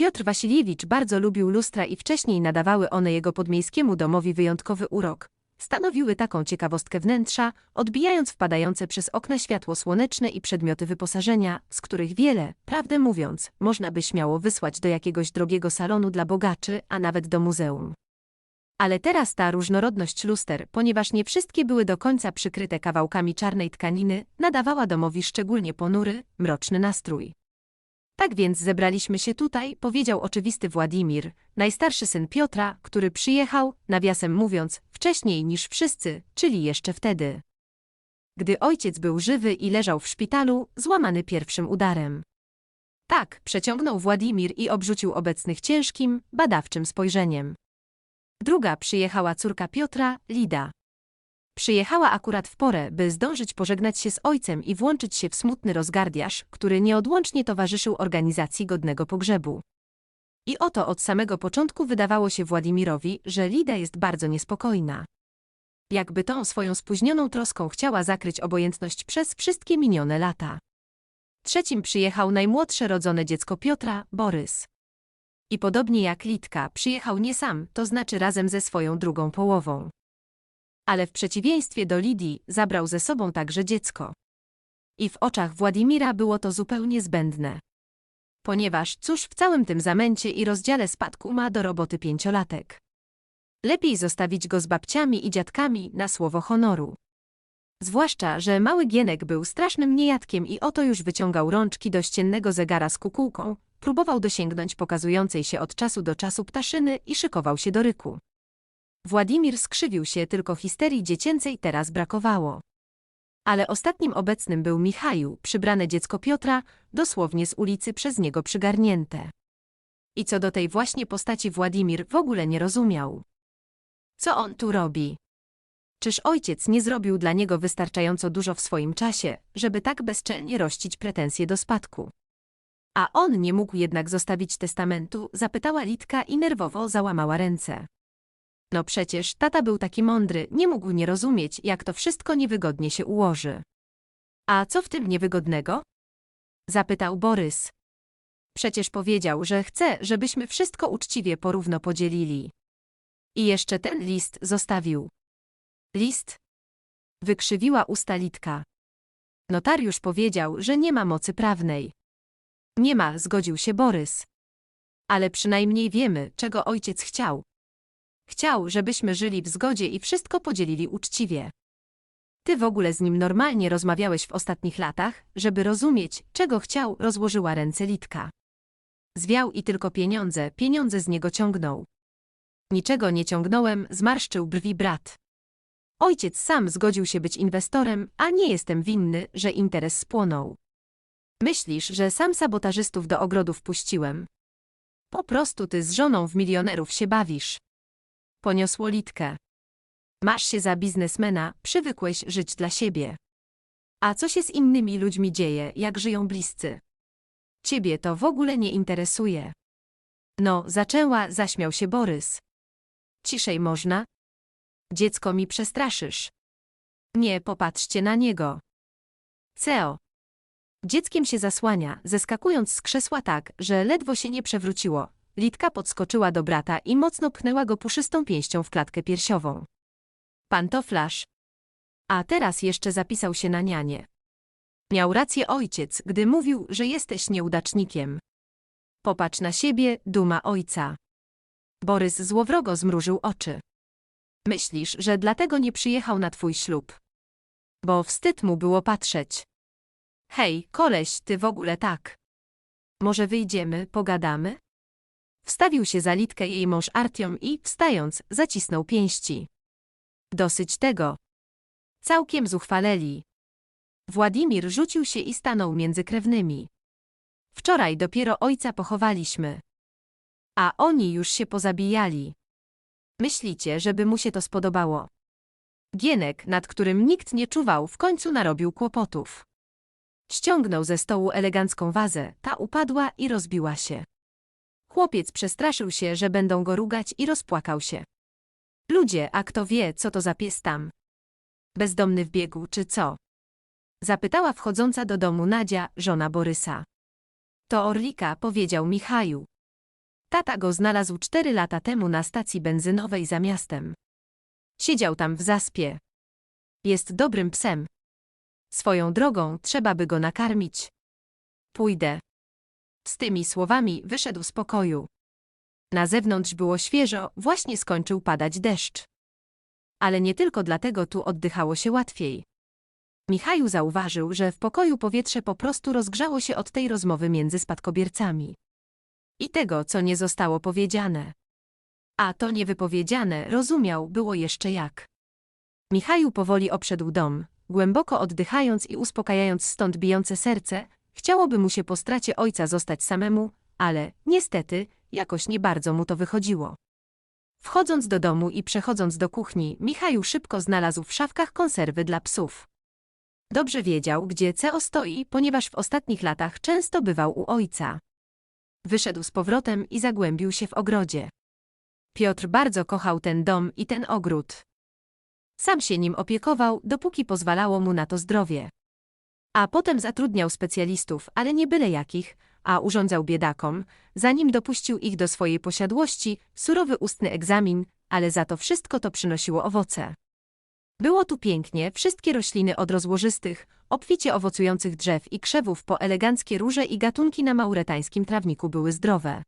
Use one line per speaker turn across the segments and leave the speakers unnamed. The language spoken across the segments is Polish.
Piotr Wasiliewicz bardzo lubił lustra i wcześniej nadawały one jego podmiejskiemu domowi wyjątkowy urok. Stanowiły taką ciekawostkę wnętrza, odbijając wpadające przez okna światło słoneczne i przedmioty wyposażenia, z których wiele, prawdę mówiąc, można by śmiało wysłać do jakiegoś drogiego salonu dla bogaczy, a nawet do muzeum. Ale teraz ta różnorodność luster, ponieważ nie wszystkie były do końca przykryte kawałkami czarnej tkaniny, nadawała domowi szczególnie ponury, mroczny nastrój. Tak więc zebraliśmy się tutaj, powiedział oczywisty Władimir, najstarszy syn Piotra, który przyjechał, nawiasem mówiąc, wcześniej niż wszyscy, czyli jeszcze wtedy. Gdy ojciec był żywy i leżał w szpitalu, złamany pierwszym udarem. Tak, przeciągnął Władimir i obrzucił obecnych ciężkim, badawczym spojrzeniem. Druga przyjechała córka Piotra, Lida. Przyjechała akurat w porę, by zdążyć pożegnać się z ojcem i włączyć się w smutny rozgardiaż, który nieodłącznie towarzyszył organizacji godnego pogrzebu. I oto od samego początku wydawało się Władimirowi, że Lida jest bardzo niespokojna. Jakby tą swoją spóźnioną troską chciała zakryć obojętność przez wszystkie minione lata. Trzecim przyjechał najmłodsze rodzone dziecko Piotra, Borys. I podobnie jak Litka, przyjechał nie sam, to znaczy razem ze swoją drugą połową. Ale w przeciwieństwie do Lidii, zabrał ze sobą także dziecko. I w oczach Władimira było to zupełnie zbędne. Ponieważ cóż w całym tym zamęcie i rozdziale spadku ma do roboty pięciolatek. Lepiej zostawić go z babciami i dziadkami na słowo honoru. Zwłaszcza, że mały Gienek był strasznym niejadkiem i oto już wyciągał rączki do ściennego zegara z kukułką, próbował dosięgnąć pokazującej się od czasu do czasu ptaszyny i szykował się do ryku. Władimir skrzywił się, tylko histerii dziecięcej teraz brakowało. Ale ostatnim obecnym był Michaju, przybrane dziecko Piotra, dosłownie z ulicy przez niego przygarnięte. I co do tej właśnie postaci Władimir w ogóle nie rozumiał. Co on tu robi? Czyż ojciec nie zrobił dla niego wystarczająco dużo w swoim czasie, żeby tak bezczelnie rościć pretensje do spadku? A on nie mógł jednak zostawić testamentu, zapytała Litka i nerwowo załamała ręce. No przecież tata był taki mądry, nie mógł nie rozumieć, jak to wszystko niewygodnie się ułoży. A co w tym niewygodnego? Zapytał Borys. Przecież powiedział, że chce, żebyśmy wszystko uczciwie porówno podzielili. I jeszcze ten list zostawił. List? Wykrzywiła usta Litka. Notariusz powiedział, że nie ma mocy prawnej. Nie ma, zgodził się Borys. Ale przynajmniej wiemy, czego ojciec chciał. Chciał, żebyśmy żyli w zgodzie i wszystko podzielili uczciwie. Ty w ogóle z nim normalnie rozmawiałeś w ostatnich latach, żeby rozumieć, czego chciał, rozłożyła ręce Litka. Zwiał i tylko pieniądze, pieniądze z niego ciągnął. Niczego nie ciągnąłem, zmarszczył brwi brat. Ojciec sam zgodził się być inwestorem, a nie jestem winny, że interes spłonął. Myślisz, że sam sabotażystów do ogrodu wpuściłem? Po prostu ty z żoną w milionerów się bawisz. Poniosło Litkę. Masz się za biznesmena, przywykłeś żyć dla siebie. A co się z innymi ludźmi dzieje, jak żyją bliscy? Ciebie to w ogóle nie interesuje. No, zaczęła, zaśmiał się Borys. Ciszej można? Dziecko mi przestraszysz. Nie, popatrzcie na niego. Ceo. Dzieckiem się zasłania, zeskakując z krzesła tak, że ledwo się nie przewróciło. Litka podskoczyła do brata i mocno pchnęła go puszystą pięścią w klatkę piersiową. Pantoflarz. A teraz jeszcze zapisał się na nianie. Miał rację ojciec, gdy mówił, że jesteś nieudacznikiem. Popatrz na siebie, duma ojca. Borys złowrogo zmrużył oczy. Myślisz, że dlatego nie przyjechał na twój ślub? Bo wstyd mu było patrzeć. Hej, koleś, ty w ogóle tak. Może wyjdziemy, pogadamy? Wstawił się za Litkę jej mąż Artiom i, wstając, zacisnął pięści. Dosyć tego. Całkiem zuchwaleli. Władimir rzucił się i stanął między krewnymi. Wczoraj dopiero ojca pochowaliśmy. A oni już się pozabijali. Myślicie, żeby mu się to spodobało? Gienek, nad którym nikt nie czuwał, w końcu narobił kłopotów. Ściągnął ze stołu elegancką wazę, ta upadła i rozbiła się. Chłopiec przestraszył się, że będą go rugać i rozpłakał się. Ludzie, a kto wie, co to za pies tam? Bezdomny wbiegł, czy co? Zapytała wchodząca do domu Nadzia, żona Borysa. To Orlika, powiedział Michaju. Tata go znalazł cztery lata temu na stacji benzynowej za miastem. Siedział tam w zaspie. Jest dobrym psem. Swoją drogą trzeba by go nakarmić. Pójdę. Z tymi słowami wyszedł z pokoju. Na zewnątrz było świeżo, właśnie skończył padać deszcz. Ale nie tylko dlatego tu oddychało się łatwiej. Michaju zauważył, że w pokoju powietrze po prostu rozgrzało się od tej rozmowy między spadkobiercami. I tego, co nie zostało powiedziane. A to niewypowiedziane, rozumiał, było jeszcze jak. Michaju powoli obszedł dom, głęboko oddychając i uspokajając stąd bijące serce, chciałoby mu się po stracie ojca zostać samemu, ale, niestety, jakoś nie bardzo mu to wychodziło. Wchodząc do domu i przechodząc do kuchni, Michaju szybko znalazł w szafkach konserwy dla psów. Dobrze wiedział, gdzie CEO stoi, ponieważ w ostatnich latach często bywał u ojca. Wyszedł z powrotem i zagłębił się w ogrodzie. Piotr bardzo kochał ten dom i ten ogród. Sam się nim opiekował, dopóki pozwalało mu na to zdrowie. A potem zatrudniał specjalistów, ale nie byle jakich, a urządzał biedakom, zanim dopuścił ich do swojej posiadłości, surowy ustny egzamin, ale za to wszystko to przynosiło owoce. Było tu pięknie, wszystkie rośliny od rozłożystych, obficie owocujących drzew i krzewów po eleganckie róże i gatunki na mauretańskim trawniku były zdrowe.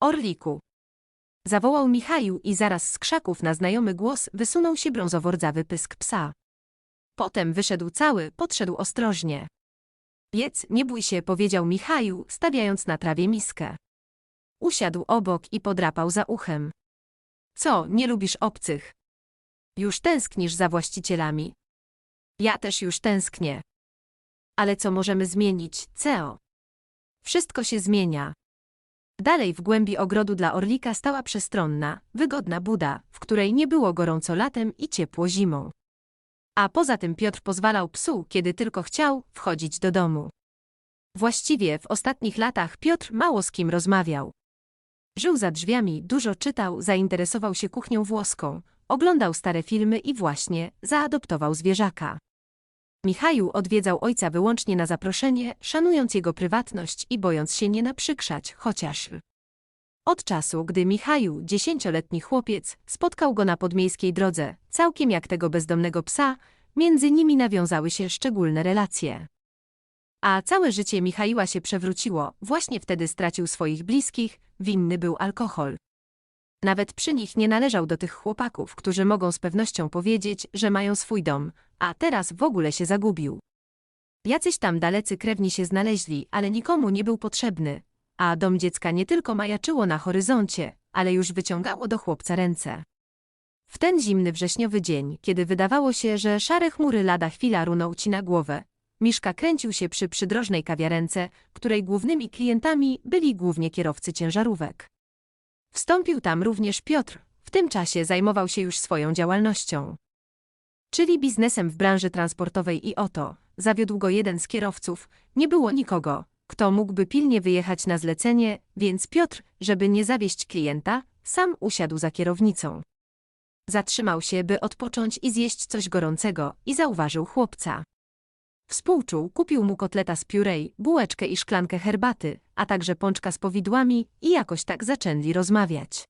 Orliku. Zawołał Michaju i zaraz z krzaków na znajomy głos wysunął się brązowo-rdzawy pysk psa. Potem wyszedł cały, podszedł ostrożnie. Jedz, nie bój się, powiedział Michaju, stawiając na trawie miskę. Usiadł obok i podrapał za uchem. Co, nie lubisz obcych? Już tęsknisz za właścicielami. Ja też już tęsknię. Ale co możemy zmienić, CEO? Wszystko się zmienia. Dalej w głębi ogrodu dla orlika stała przestronna, wygodna buda, w której nie było gorąco latem i ciepło zimą. A poza tym Piotr pozwalał psu, kiedy tylko chciał, wchodzić do domu. Właściwie w ostatnich latach Piotr mało z kim rozmawiał. Żył za drzwiami, dużo czytał, zainteresował się kuchnią włoską, oglądał stare filmy i właśnie zaadoptował zwierzaka. Michaju odwiedzał ojca wyłącznie na zaproszenie, szanując jego prywatność i bojąc się nie naprzykrzać, chociaż... Od czasu, gdy Michaju, dziesięcioletni chłopiec, spotkał go na podmiejskiej drodze, całkiem jak tego bezdomnego psa, między nimi nawiązały się szczególne relacje. A całe życie Michaiła się przewróciło, właśnie wtedy stracił swoich bliskich, winny był alkohol. Nawet przy nich nie należał do tych chłopaków, którzy mogą z pewnością powiedzieć, że mają swój dom, a teraz w ogóle się zagubił. Jacyś tam dalecy krewni się znaleźli, ale nikomu nie był potrzebny, a dom dziecka nie tylko majaczyło na horyzoncie, ale już wyciągało do chłopca ręce. W ten zimny wrześniowy dzień, kiedy wydawało się, że szare chmury lada chwila runął ci na głowę, Miszka kręcił się przy przydrożnej kawiarence, której głównymi klientami byli głównie kierowcy ciężarówek. Wstąpił tam również Piotr, w tym czasie zajmował się już swoją działalnością. Czyli biznesem w branży transportowej i oto, zawiódł go jeden z kierowców, nie było nikogo, kto mógłby pilnie wyjechać na zlecenie, więc Piotr, żeby nie zawieść klienta, sam usiadł za kierownicą. Zatrzymał się, by odpocząć i zjeść coś gorącego i zauważył chłopca. Współczuł, kupił mu kotleta z piórej, bułeczkę i szklankę herbaty, a także pączka z powidłami i jakoś tak zaczęli rozmawiać.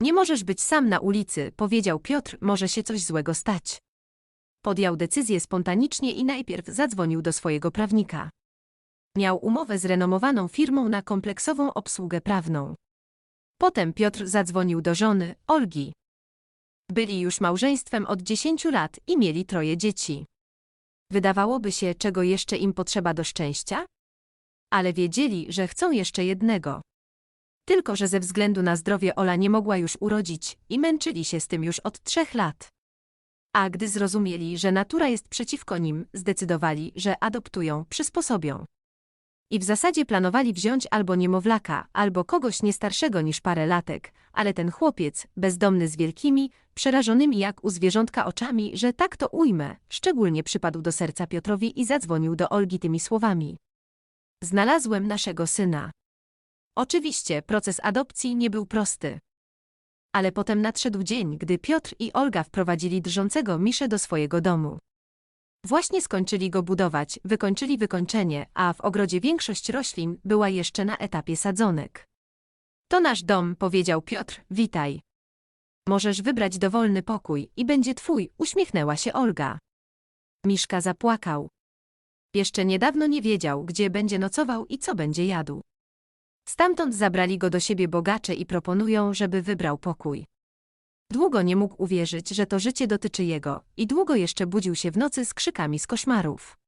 Nie możesz być sam na ulicy, powiedział Piotr, może się coś złego stać. Podjął decyzję spontanicznie i najpierw zadzwonił do swojego prawnika. Miał umowę z renomowaną firmą na kompleksową obsługę prawną. Potem Piotr zadzwonił do żony, Olgi. Byli już małżeństwem od 10 lat i mieli troje dzieci. Wydawałoby się, czego jeszcze im potrzeba do szczęścia? Ale wiedzieli, że chcą jeszcze jednego. Tylko, że ze względu na zdrowie Ola nie mogła już urodzić i męczyli się z tym już od trzech lat. A gdy zrozumieli, że natura jest przeciwko nim, zdecydowali, że adoptują, przysposobią. I w zasadzie planowali wziąć albo niemowlaka, albo kogoś nie starszego niż parę latek, ale ten chłopiec, bezdomny z wielkimi, przerażonymi jak u zwierzątka oczami, że tak to ujmę, szczególnie przypadł do serca Piotrowi i zadzwonił do Olgi tymi słowami. Znalazłem naszego syna. Oczywiście proces adopcji nie był prosty. Ale potem nadszedł dzień, gdy Piotr i Olga wprowadzili drżącego Miszę do swojego domu. Właśnie skończyli go budować, wykończyli wykończenie, a w ogrodzie większość roślin była jeszcze na etapie sadzonek. To nasz dom, powiedział Piotr, witaj. Możesz wybrać dowolny pokój i będzie twój, uśmiechnęła się Olga. Miszka zapłakał. Jeszcze niedawno nie wiedział, gdzie będzie nocował i co będzie jadł. Stamtąd zabrali go do siebie bogacze i proponują, żeby wybrał pokój. Długo nie mógł uwierzyć, że to życie dotyczy jego i długo jeszcze budził się w nocy z krzykami z koszmarów.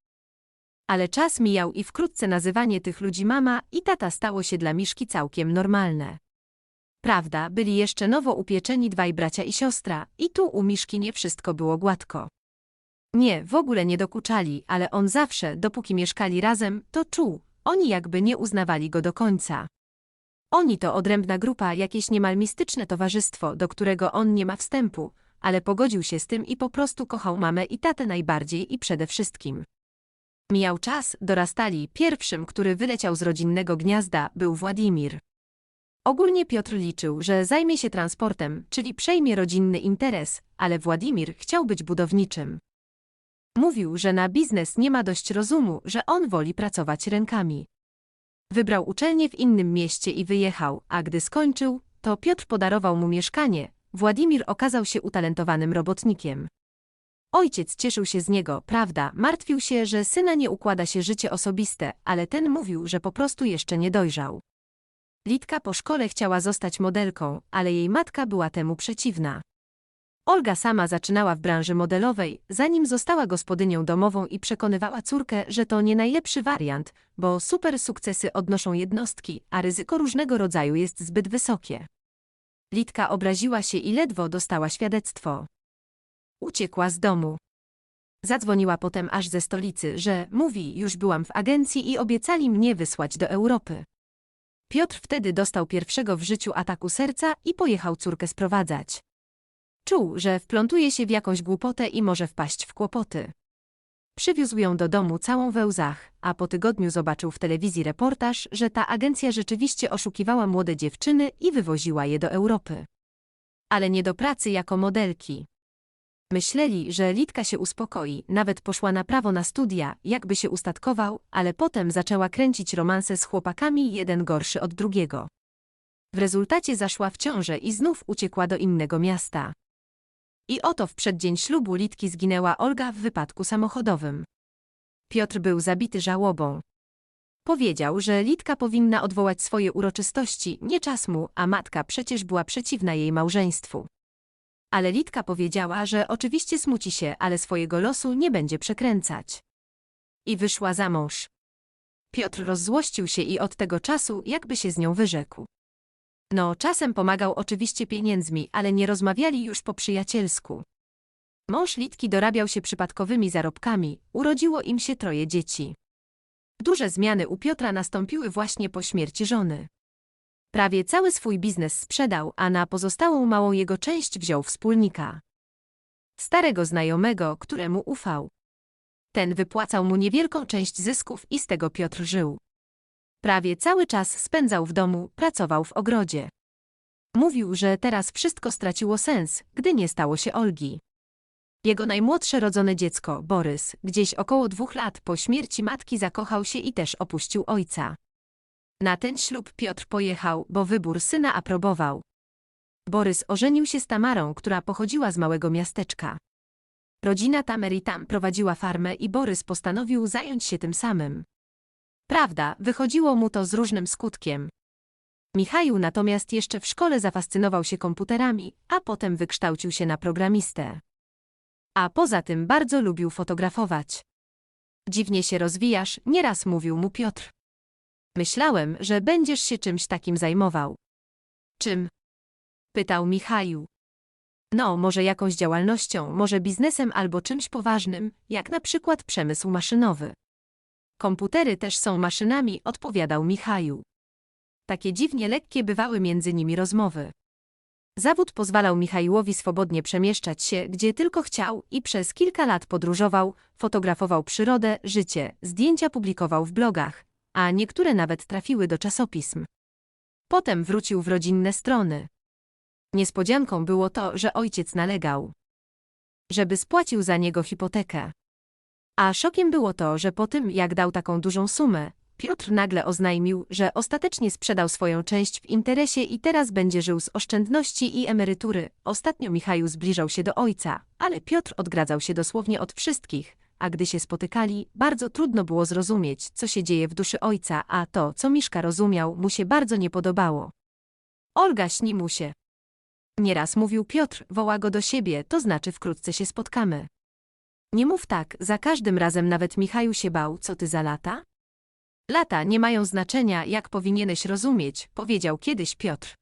Ale czas mijał i wkrótce nazywanie tych ludzi mama i tata stało się dla Miszki całkiem normalne. Prawda, byli jeszcze nowo upieczeni dwaj bracia i siostra i tu u Miszki nie wszystko było gładko. Nie, w ogóle nie dokuczali, ale on zawsze, dopóki mieszkali razem, to czuł, oni jakby nie uznawali go do końca. Oni to odrębna grupa, jakieś niemal mistyczne towarzystwo, do którego on nie ma wstępu, ale pogodził się z tym i po prostu kochał mamę i tatę najbardziej i przede wszystkim. Mijał czas, dorastali, pierwszym, który wyleciał z rodzinnego gniazda, był Władimir. Ogólnie Piotr liczył, że zajmie się transportem, czyli przejmie rodzinny interes, ale Władimir chciał być budowniczym. Mówił, że na biznes nie ma dość rozumu, że on woli pracować rękami. Wybrał uczelnię w innym mieście i wyjechał, a gdy skończył, to Piotr podarował mu mieszkanie. Władimir okazał się utalentowanym robotnikiem. Ojciec cieszył się z niego, prawda, martwił się, że syna nie układa się życie osobiste, ale ten mówił, że po prostu jeszcze nie dojrzał. Litka po szkole chciała zostać modelką, ale jej matka była temu przeciwna. Olga sama zaczynała w branży modelowej, zanim została gospodynią domową i przekonywała córkę, że to nie najlepszy wariant, bo super sukcesy odnoszą jednostki, a ryzyko różnego rodzaju jest zbyt wysokie. Litka obraziła się i ledwo dostała świadectwo. Uciekła z domu. Zadzwoniła potem aż ze stolicy, że, mówi, już byłam w agencji i obiecali mnie wysłać do Europy. Piotr wtedy dostał pierwszego w życiu ataku serca i pojechał córkę sprowadzać. Czuł, że wplątuje się w jakąś głupotę i może wpaść w kłopoty. Przywiózł ją do domu całą we łzach, a po tygodniu zobaczył w telewizji reportaż, że ta agencja rzeczywiście oszukiwała młode dziewczyny i wywoziła je do Europy. Ale nie do pracy jako modelki. Myśleli, że Litka się uspokoi, nawet poszła na prawo na studia, jakby się ustatkował, ale potem zaczęła kręcić romanse z chłopakami jeden gorszy od drugiego. W rezultacie zaszła w ciążę i znów uciekła do innego miasta. I oto w przeddzień ślubu Litki zginęła Olga w wypadku samochodowym. Piotr był zabity żałobą. Powiedział, że Litka powinna odwołać swoje uroczystości, nie czas mu, a matka przecież była przeciwna jej małżeństwu. Ale Litka powiedziała, że oczywiście smuci się, ale swojego losu nie będzie przekręcać. I wyszła za mąż. Piotr rozzłościł się i od tego czasu jakby się z nią wyrzekł. No, czasem pomagał oczywiście pieniędzmi, ale nie rozmawiali już po przyjacielsku. Mąż Litki dorabiał się przypadkowymi zarobkami, urodziło im się troje dzieci. Duże zmiany u Piotra nastąpiły właśnie po śmierci żony. Prawie cały swój biznes sprzedał, a na pozostałą małą jego część wziął wspólnika. Starego znajomego, któremu ufał. Ten wypłacał mu niewielką część zysków i z tego Piotr żył. Prawie cały czas spędzał w domu, pracował w ogrodzie. Mówił, że teraz wszystko straciło sens, gdy nie stało się Olgi. Jego najmłodsze rodzone dziecko, Borys, gdzieś około dwóch lat po śmierci matki zakochał się i też opuścił ojca. Na ten ślub Piotr pojechał, bo wybór syna aprobował. Borys ożenił się z Tamarą, która pochodziła z małego miasteczka. Rodzina Tamery tam prowadziła farmę i Borys postanowił zająć się tym samym. Prawda, wychodziło mu to z różnym skutkiem. Michał natomiast jeszcze w szkole zafascynował się komputerami, a potem wykształcił się na programistę. A poza tym bardzo lubił fotografować. Dziwnie się rozwijasz, nieraz mówił mu Piotr. Myślałem, że będziesz się czymś takim zajmował. Czym? Pytał Michał. No, może jakąś działalnością, może biznesem albo czymś poważnym, jak na przykład przemysł maszynowy. Komputery też są maszynami, odpowiadał Michał. Takie dziwnie lekkie bywały między nimi rozmowy. Zawód pozwalał Michaiłowi swobodnie przemieszczać się, gdzie tylko chciał i przez kilka lat podróżował, fotografował przyrodę, życie, zdjęcia publikował w blogach, a niektóre nawet trafiły do czasopism. Potem wrócił w rodzinne strony. Niespodzianką było to, że ojciec nalegał, żeby spłacił za niego hipotekę. A szokiem było to, że po tym, jak dał taką dużą sumę, Piotr nagle oznajmił, że ostatecznie sprzedał swoją część w interesie i teraz będzie żył z oszczędności i emerytury. Ostatnio Michał zbliżał się do ojca, ale Piotr odgradzał się dosłownie od wszystkich, a gdy się spotykali, bardzo trudno było zrozumieć, co się dzieje w duszy ojca, a to, co Miszka rozumiał, mu się bardzo nie podobało. Olga śni mu się. Nieraz mówił Piotr, woła go do siebie, to znaczy wkrótce się spotkamy. Nie mów tak, za każdym razem nawet Michał się bał, co ty za lata? Lata nie mają znaczenia, jak powinieneś rozumieć, powiedział kiedyś Piotr.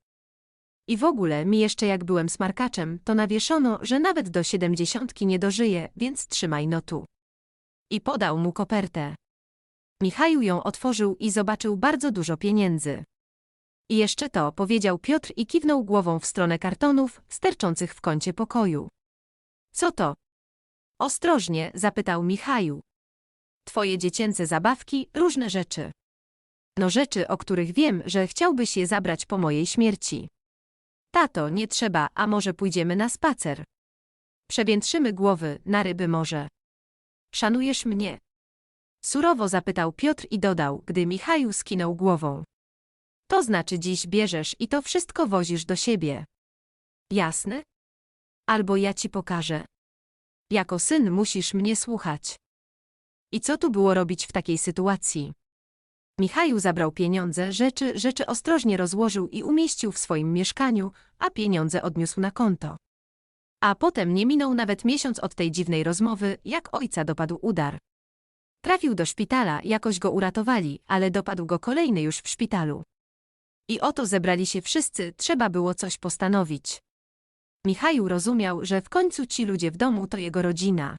I w ogóle mi jeszcze jak byłem smarkaczem, to nawieszono, że nawet do siedemdziesiątki nie dożyje, więc trzymaj no tu. I podał mu kopertę. Michał ją otworzył i zobaczył bardzo dużo pieniędzy. I jeszcze to, powiedział Piotr i kiwnął głową w stronę kartonów, sterczących w kącie pokoju. Co to? Ostrożnie, zapytał Michał. Twoje dziecięce zabawki, różne rzeczy. No rzeczy, o których wiem, że chciałbyś je zabrać po mojej śmierci. Tato, nie trzeba, a może pójdziemy na spacer. Przewiętrzymy głowy, na ryby może. Szanujesz mnie? Surowo zapytał Piotr i dodał, gdy Michał skinął głową. To znaczy dziś bierzesz i to wszystko wozisz do siebie. Jasne? Albo ja ci pokażę. Jako syn musisz mnie słuchać. I co tu było robić w takiej sytuacji? Michał zabrał pieniądze, rzeczy, rzeczy ostrożnie rozłożył i umieścił w swoim mieszkaniu, a pieniądze odniósł na konto. A potem nie minął nawet miesiąc od tej dziwnej rozmowy, jak ojca dopadł udar. Trafił do szpitala, jakoś go uratowali, ale dopadł go kolejny już w szpitalu. I oto zebrali się wszyscy, trzeba było coś postanowić. Michał rozumiał, że w końcu ci ludzie w domu to jego rodzina.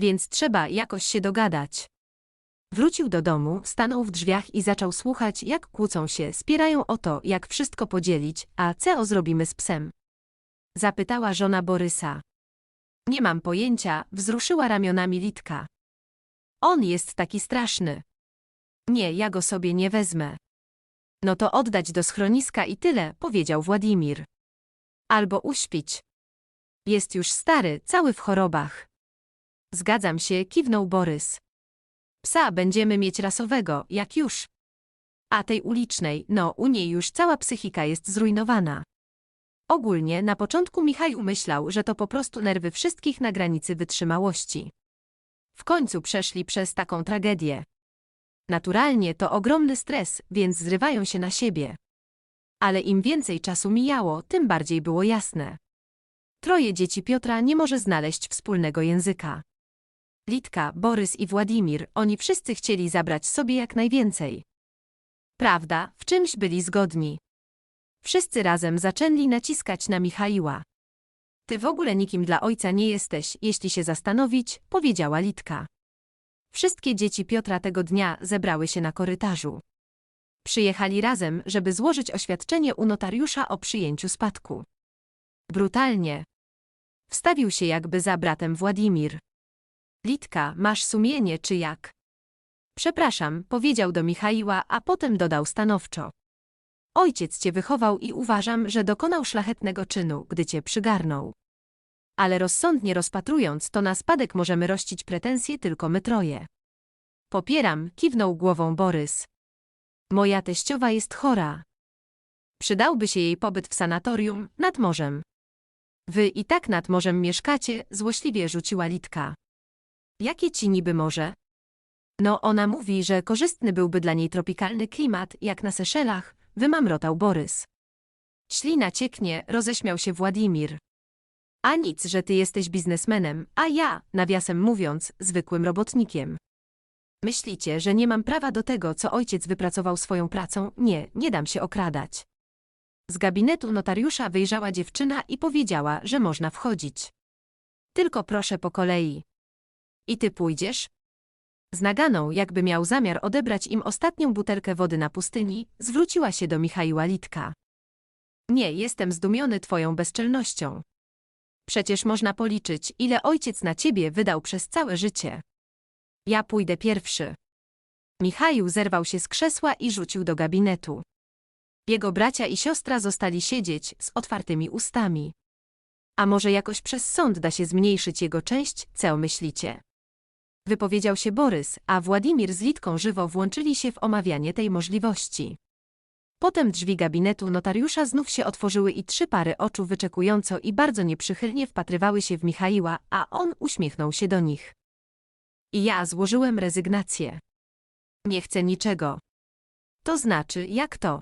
Więc trzeba jakoś się dogadać. Wrócił do domu, stanął w drzwiach i zaczął słuchać, jak kłócą się, spierają o to, jak wszystko podzielić, a co zrobimy z psem. Zapytała żona Borysa. Nie mam pojęcia, wzruszyła ramionami Litka. On jest taki straszny. Nie, ja go sobie nie wezmę. No to oddać do schroniska i tyle, powiedział Władimir. Albo uśpić. Jest już stary, cały w chorobach. Zgadzam się, kiwnął Borys. Psa będziemy mieć rasowego, jak już. A tej ulicznej, no u niej już cała psychika jest zrujnowana. Ogólnie na początku Michał myślał, że to po prostu nerwy wszystkich na granicy wytrzymałości. W końcu przeszli przez taką tragedię. Naturalnie to ogromny stres, więc zrywają się na siebie. Ale im więcej czasu mijało, tym bardziej było jasne. Troje dzieci Piotra nie może znaleźć wspólnego języka. Litka, Borys i Władimir, oni wszyscy chcieli zabrać sobie jak najwięcej. Prawda, w czymś byli zgodni. Wszyscy razem zaczęli naciskać na Michaiła. Ty w ogóle nikim dla ojca nie jesteś, jeśli się zastanowić, powiedziała Litka. Wszystkie dzieci Piotra tego dnia zebrały się na korytarzu. Przyjechali razem, żeby złożyć oświadczenie u notariusza o przyjęciu spadku. Brutalnie. Wstawił się jakby za bratem Władimir. Litka, masz sumienie czy jak? Przepraszam, powiedział do Michaiła, a potem dodał stanowczo. Ojciec cię wychował i uważam, że dokonał szlachetnego czynu, gdy cię przygarnął. Ale rozsądnie rozpatrując, to na spadek możemy rościć pretensje tylko my troje. Popieram, kiwnął głową Borys. Moja teściowa jest chora. Przydałby się jej pobyt w sanatorium, nad morzem. Wy i tak nad morzem mieszkacie, złośliwie rzuciła Litka. Jakie ci niby morze? No ona mówi, że korzystny byłby dla niej tropikalny klimat, jak na Seszelach, wymamrotał Borys. Ślina cieknie, roześmiał się Władimir. A nic, że ty jesteś biznesmenem, a ja, nawiasem mówiąc, zwykłym robotnikiem. Myślicie, że nie mam prawa do tego, co ojciec wypracował swoją pracą? Nie, nie dam się okradać. Z gabinetu notariusza wyjrzała dziewczyna i powiedziała, że można wchodzić. Tylko proszę po kolei. I ty pójdziesz? Z naganą, jakby miał zamiar odebrać im ostatnią butelkę wody na pustyni, zwróciła się do Michaiła Litka. Nie, jestem zdumiony twoją bezczelnością. Przecież można policzyć, ile ojciec na ciebie wydał przez całe życie. Ja pójdę pierwszy. Michał zerwał się z krzesła i rzucił do gabinetu. Jego bracia i siostra zostali siedzieć z otwartymi ustami. A może jakoś przez sąd da się zmniejszyć jego część, co myślicie? Wypowiedział się Borys, a Władimir z Litką żywo włączyli się w omawianie tej możliwości. Potem drzwi gabinetu notariusza znów się otworzyły i trzy pary oczu wyczekująco i bardzo nieprzychylnie wpatrywały się w Michaiła, a on uśmiechnął się do nich. I ja złożyłem rezygnację. Nie chcę niczego. To znaczy, jak to?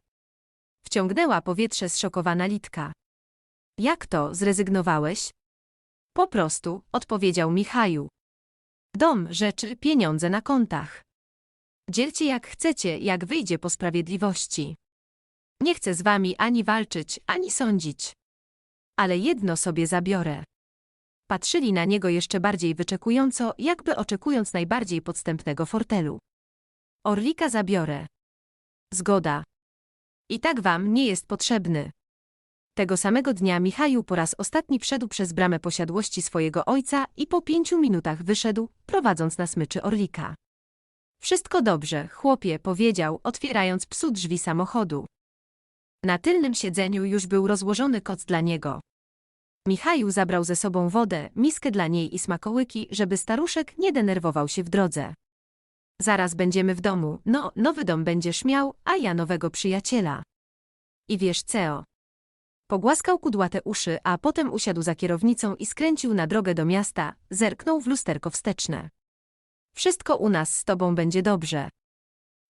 Wciągnęła powietrze zszokowana Litka. Jak to, zrezygnowałeś? Po prostu, odpowiedział Michaju. Dom, rzeczy, pieniądze na kontach. Dzielcie jak chcecie, jak wyjdzie po sprawiedliwości. Nie chcę z wami ani walczyć, ani sądzić. Ale jedno sobie zabiorę. Patrzyli na niego jeszcze bardziej wyczekująco, jakby oczekując najbardziej podstępnego fortelu. Orlika zabiorę. Zgoda. I tak wam nie jest potrzebny. Tego samego dnia Michaju po raz ostatni wszedł przez bramę posiadłości swojego ojca i po pięciu minutach wyszedł, prowadząc na smyczy Orlika. Wszystko dobrze, chłopie, powiedział, otwierając psu drzwi samochodu. Na tylnym siedzeniu już był rozłożony koc dla niego. Michaju zabrał ze sobą wodę, miskę dla niej i smakołyki, żeby staruszek nie denerwował się w drodze. Zaraz będziemy w domu, no, nowy dom będziesz miał, a ja nowego przyjaciela. I wiesz co? Pogłaskał kudłate uszy, a potem usiadł za kierownicą i skręcił na drogę do miasta, zerknął w lusterko wsteczne. Wszystko u nas z tobą będzie dobrze.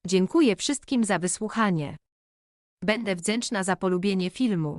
Dziękuję wszystkim za wysłuchanie. Będę wdzięczna za polubienie filmu.